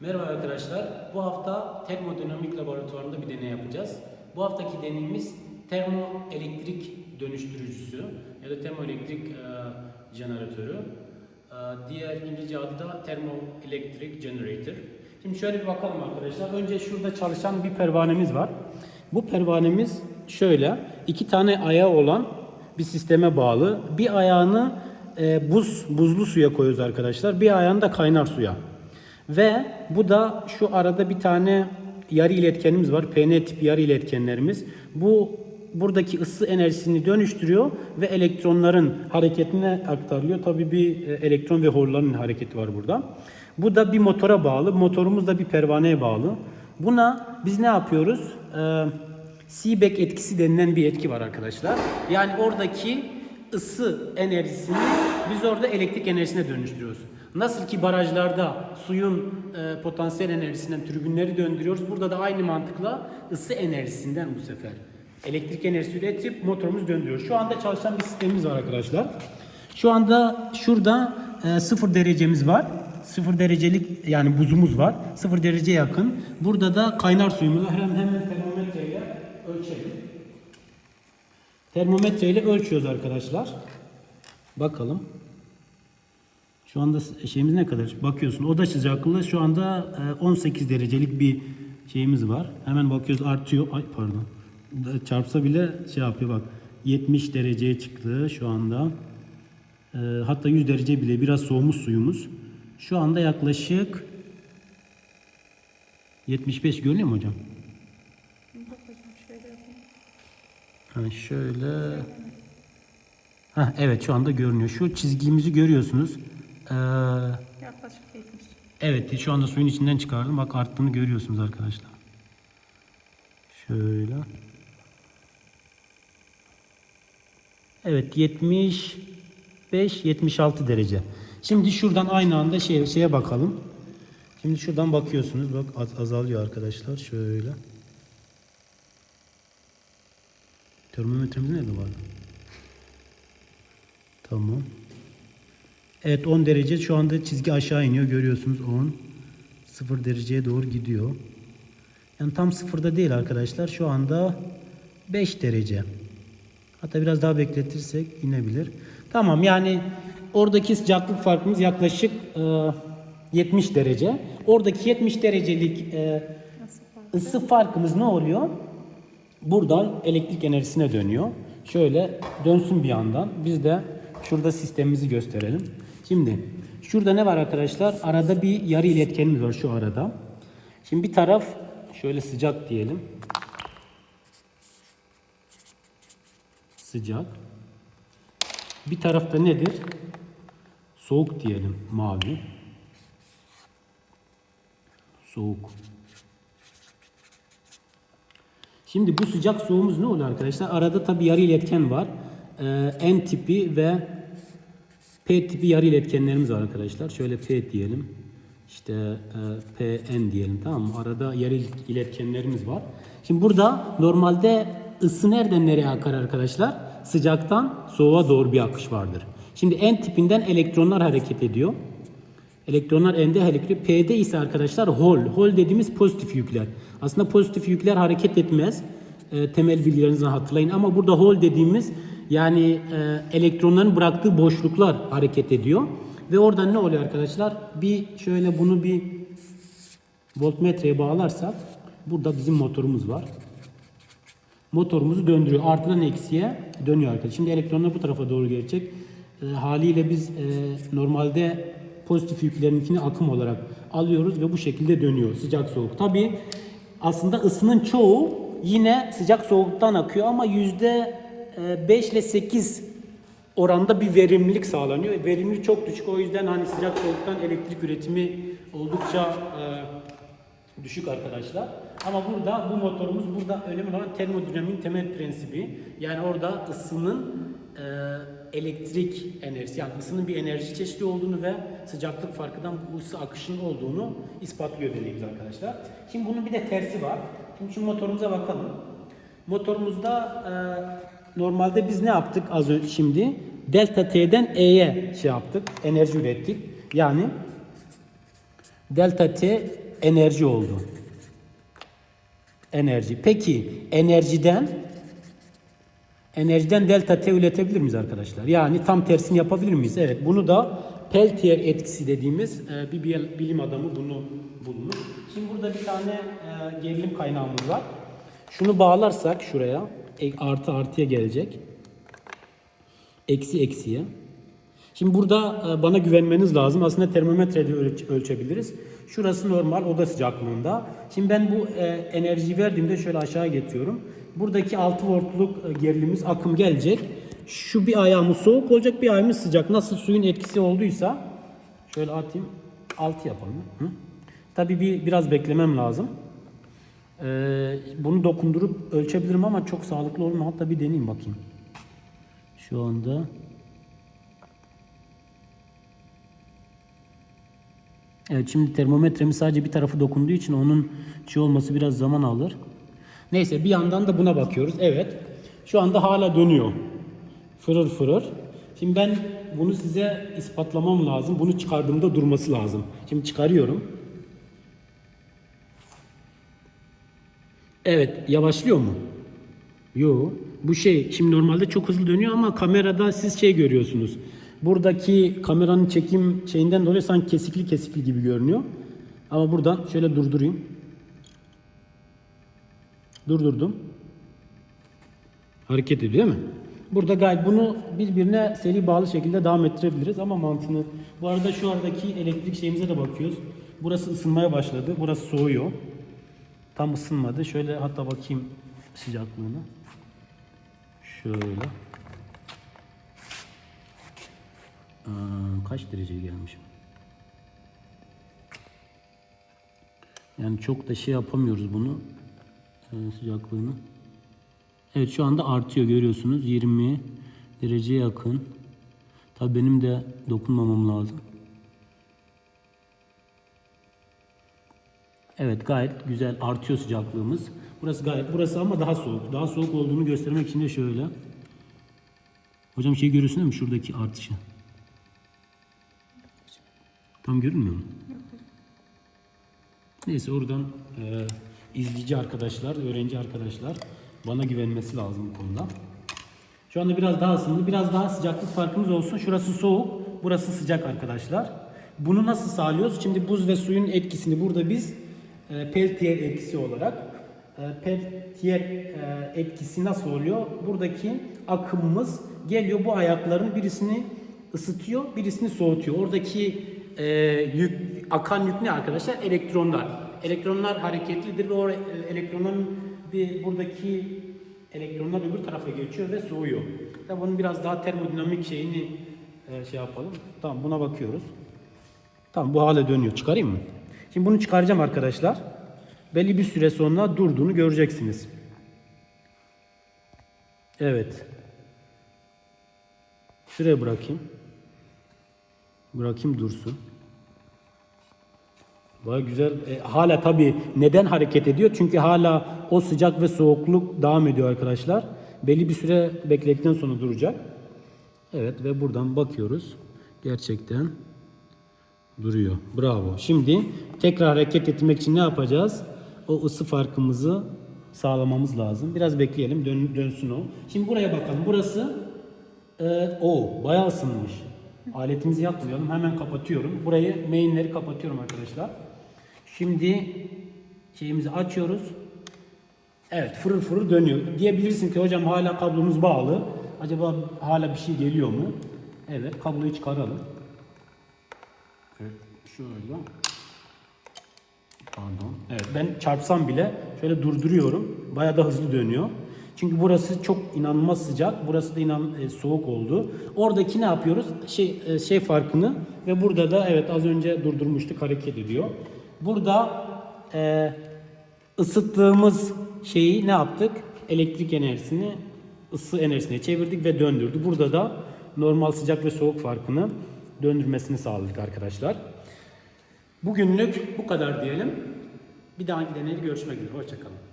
Merhaba arkadaşlar. Bu hafta termodinamik laboratuvarında bir deney yapacağız. Bu haftaki deneyimiz termoelektrik dönüştürücüsü ya da termoelektrik e, jeneratörü. E, diğer İngilizce adı da thermoelectric generator. Şimdi şöyle bir bakalım arkadaşlar. Önce şurada çalışan bir pervanemiz var. Bu pervanemiz şöyle iki tane ayağı olan bir sisteme bağlı. Bir ayağını e, buz buzlu suya koyuyoruz arkadaşlar. Bir ayağını da kaynar suya. Ve bu da şu arada bir tane yarı iletkenimiz var. PN tip yarı iletkenlerimiz. Bu buradaki ısı enerjisini dönüştürüyor ve elektronların hareketine aktarılıyor. Tabii bir e, elektron ve horların hareketi var burada. Bu da bir motora bağlı. Motorumuz da bir pervaneye bağlı. Buna biz ne yapıyoruz? Ee, Seebeck etkisi denilen bir etki var arkadaşlar. Yani oradaki ısı enerjisini biz orada elektrik enerjisine dönüştürüyoruz. Nasıl ki barajlarda suyun e, potansiyel enerjisinden tribünleri döndürüyoruz. Burada da aynı mantıkla ısı enerjisinden bu sefer elektrik enerjisi üretip motorumuzu döndürüyoruz. Şu anda çalışan bir sistemimiz var arkadaşlar. Şu anda şurada e, sıfır derecemiz var. Sıfır derecelik yani buzumuz var. Sıfır derece yakın. Burada da kaynar suyumuz var. Hemen, hemen termometreyle ölçelim. Termometreyle ölçüyoruz arkadaşlar. Bakalım. Şu anda şeyimiz ne kadar? Bakıyorsun oda sıcaklığı şu anda e, 18 derecelik bir şeyimiz var. Hemen bakıyoruz artıyor. Ay pardon. Çarpsa bile şey yapıyor bak. 70 dereceye çıktı şu anda. E, hatta 100 derece bile biraz soğumuş suyumuz. Şu anda yaklaşık 75 görünüyor mu hocam? Ha şöyle. Ha evet şu anda görünüyor. Şu çizgimizi görüyorsunuz. Ee, Yaklaşık 70. evet şu anda suyun içinden çıkardım. Bak arttığını görüyorsunuz arkadaşlar. Şöyle. Evet 75 76 derece. Şimdi şuradan aynı anda şey, şeye bakalım. Şimdi şuradan bakıyorsunuz. Bak az- azalıyor arkadaşlar. Şöyle. Termometremiz nerede vardı? Tamam. Evet 10 derece şu anda çizgi aşağı iniyor görüyorsunuz 10. 0 dereceye doğru gidiyor. Yani tam sıfırda değil arkadaşlar. Şu anda 5 derece. Hatta biraz daha bekletirsek inebilir. Tamam yani oradaki sıcaklık farkımız yaklaşık e, 70 derece. Oradaki 70 derecelik e, ısı farkımız ne oluyor? Buradan elektrik enerjisine dönüyor. Şöyle dönsün bir yandan. Biz de şurada sistemimizi gösterelim. Şimdi şurada ne var arkadaşlar? Arada bir yarı iletkenimiz var şu arada. Şimdi bir taraf şöyle sıcak diyelim. Sıcak. Bir tarafta nedir? Soğuk diyelim. Mavi. Soğuk. Şimdi bu sıcak soğumuz ne oluyor arkadaşlar? Arada tabi yarı iletken var. Ee, N tipi ve P tipi yarı iletkenlerimiz var arkadaşlar. Şöyle P diyelim. İşte e, PN diyelim tamam mı? Arada yarı iletkenlerimiz var. Şimdi burada normalde ısı nereden nereye akar arkadaşlar? Sıcaktan soğuğa doğru bir akış vardır. Şimdi N tipinden elektronlar hareket ediyor. Elektronlar N'de elektrik. P'de ise arkadaşlar hol. Hol dediğimiz pozitif yükler. Aslında pozitif yükler hareket etmez. E, temel bilgilerinizi hatırlayın. Ama burada hol dediğimiz yani e, elektronların bıraktığı boşluklar hareket ediyor. Ve oradan ne oluyor arkadaşlar? Bir şöyle bunu bir voltmetreye bağlarsak burada bizim motorumuz var. Motorumuzu döndürüyor. Artıdan eksiye dönüyor arkadaşlar. Şimdi elektronlar bu tarafa doğru gelecek. E, haliyle biz e, normalde pozitif yüklerinkini akım olarak alıyoruz ve bu şekilde dönüyor sıcak soğuk. Tabi aslında ısının çoğu yine sıcak soğuktan akıyor ama yüzde 5 ile 8 oranda bir verimlilik sağlanıyor. Verimlilik çok düşük o yüzden hani sıcak soğuktan elektrik üretimi oldukça e, düşük arkadaşlar. Ama burada bu motorumuz burada önemli olan termodinamiğin temel prensibi. Yani orada ısının e, elektrik enerjisi yani ısının bir enerji çeşidi olduğunu ve sıcaklık farkından bu ısı akışının olduğunu ispatlıyor deneyimiz arkadaşlar. Şimdi bunun bir de tersi var. Şimdi şu motorumuza bakalım. Motorumuzda e, normalde biz ne yaptık az önce şimdi? Delta T'den E'ye şey yaptık. Enerji ürettik. Yani delta T enerji oldu. Enerji. Peki enerjiden enerjiden delta T üretebilir miyiz arkadaşlar? Yani tam tersini yapabilir miyiz? Evet. Bunu da Peltier etkisi dediğimiz e, bir bil- bilim adamı bunu bulmuş. Şimdi burada bir tane e, gerilim kaynağımız var. Şunu bağlarsak şuraya artı artıya gelecek. Eksi eksiye. Şimdi burada e, bana güvenmeniz lazım. Aslında termometreyle ölç- ölçebiliriz. Şurası normal oda sıcaklığında. Şimdi ben bu e, enerjiyi verdiğimde şöyle aşağı getiriyorum. Buradaki 6 voltluk e, gerilimimiz akım gelecek. Şu bir ayağımız soğuk olacak, bir ayağımız sıcak. Nasıl suyun etkisi olduysa şöyle atayım. 6 yapalım. Hı? Tabii bir biraz beklemem lazım. Ee, bunu dokundurup ölçebilirim ama çok sağlıklı mu? Hatta bir deneyeyim bakayım. Şu anda Evet şimdi termometremiz sadece bir tarafı dokunduğu için onun şey olması biraz zaman alır. Neyse bir yandan da buna bakıyoruz. Evet. Şu anda hala dönüyor. Fırır fırır. Şimdi ben bunu size ispatlamam lazım. Bunu çıkardığımda durması lazım. Şimdi çıkarıyorum. Evet, yavaşlıyor mu? Yo. Bu şey şimdi normalde çok hızlı dönüyor ama kamerada siz şey görüyorsunuz. Buradaki kameranın çekim şeyinden dolayı sanki kesikli kesikli gibi görünüyor. Ama buradan şöyle durdurayım. Durdurdum. Hareket ediyor değil mi? Burada gayet bunu birbirine seri bağlı şekilde devam ettirebiliriz ama mantığını... Bu arada şu aradaki elektrik şeyimize de bakıyoruz. Burası ısınmaya başladı. Burası soğuyor. Tam ısınmadı. Şöyle hatta bakayım sıcaklığına. Şöyle. Aa, kaç dereceye gelmişim? Yani çok da şey yapamıyoruz bunu. Ee, sıcaklığını. Evet şu anda artıyor görüyorsunuz. 20 dereceye yakın. Tabii benim de dokunmamam lazım. Evet gayet güzel artıyor sıcaklığımız. Burası gayet burası ama daha soğuk. Daha soğuk olduğunu göstermek için de şöyle. Hocam şey görüyorsun değil mi şuradaki artışı? Tam görünmüyor mu? Neyse oradan e, izleyici arkadaşlar, öğrenci arkadaşlar bana güvenmesi lazım bu konuda. Şu anda biraz daha ısındı. Biraz daha sıcaklık farkımız olsun. Şurası soğuk, burası sıcak arkadaşlar. Bunu nasıl sağlıyoruz? Şimdi buz ve suyun etkisini burada biz Peltier etkisi olarak e, Peltier e, etkisi nasıl oluyor? Buradaki akımımız geliyor bu ayakların birisini ısıtıyor, birisini soğutuyor. Oradaki e, yük, akan yük ne arkadaşlar? Elektronlar. Elektronlar hareketlidir ve o e, elektronun bir buradaki elektronlar öbür tarafa geçiyor ve soğuyor. Tabii bunun biraz daha termodinamik şeyini e, şey yapalım. Tamam buna bakıyoruz. Tamam bu hale dönüyor. Çıkarayım mı? Şimdi bunu çıkaracağım arkadaşlar. Belli bir süre sonra durduğunu göreceksiniz. Evet. Şuraya bırakayım. Bırakayım dursun. Baya güzel. E, hala tabii neden hareket ediyor? Çünkü hala o sıcak ve soğukluk devam ediyor arkadaşlar. Belli bir süre bekledikten sonra duracak. Evet ve buradan bakıyoruz. Gerçekten duruyor. Bravo. Şimdi tekrar hareket etmek için ne yapacağız? O ısı farkımızı sağlamamız lazım. Biraz bekleyelim. Dön, dönsün o. Şimdi buraya bakalım. Burası e, o bayağı ısınmış. Aletimizi yakmayalım. Hemen kapatıyorum. Burayı mainleri kapatıyorum arkadaşlar. Şimdi şeyimizi açıyoruz. Evet fırır fırır dönüyor. Diyebilirsin ki hocam hala kablomuz bağlı. Acaba hala bir şey geliyor mu? Evet kabloyu çıkaralım. Evet, şöyle. Pardon. Evet ben çarpsam bile şöyle durduruyorum. Bayağı da hızlı dönüyor. Çünkü burası çok inanılmaz sıcak. Burası da inan e, soğuk oldu. Oradaki ne yapıyoruz? Şey e, şey farkını ve burada da evet az önce durdurmuştuk hareket ediyor. Burada e, ısıttığımız şeyi ne yaptık? Elektrik enerjisini ısı enerjisine çevirdik ve döndürdük. Burada da normal sıcak ve soğuk farkını döndürmesini sağladık arkadaşlar. Bugünlük bu kadar diyelim. Bir dahaki deneyde görüşmek üzere. Hoşçakalın.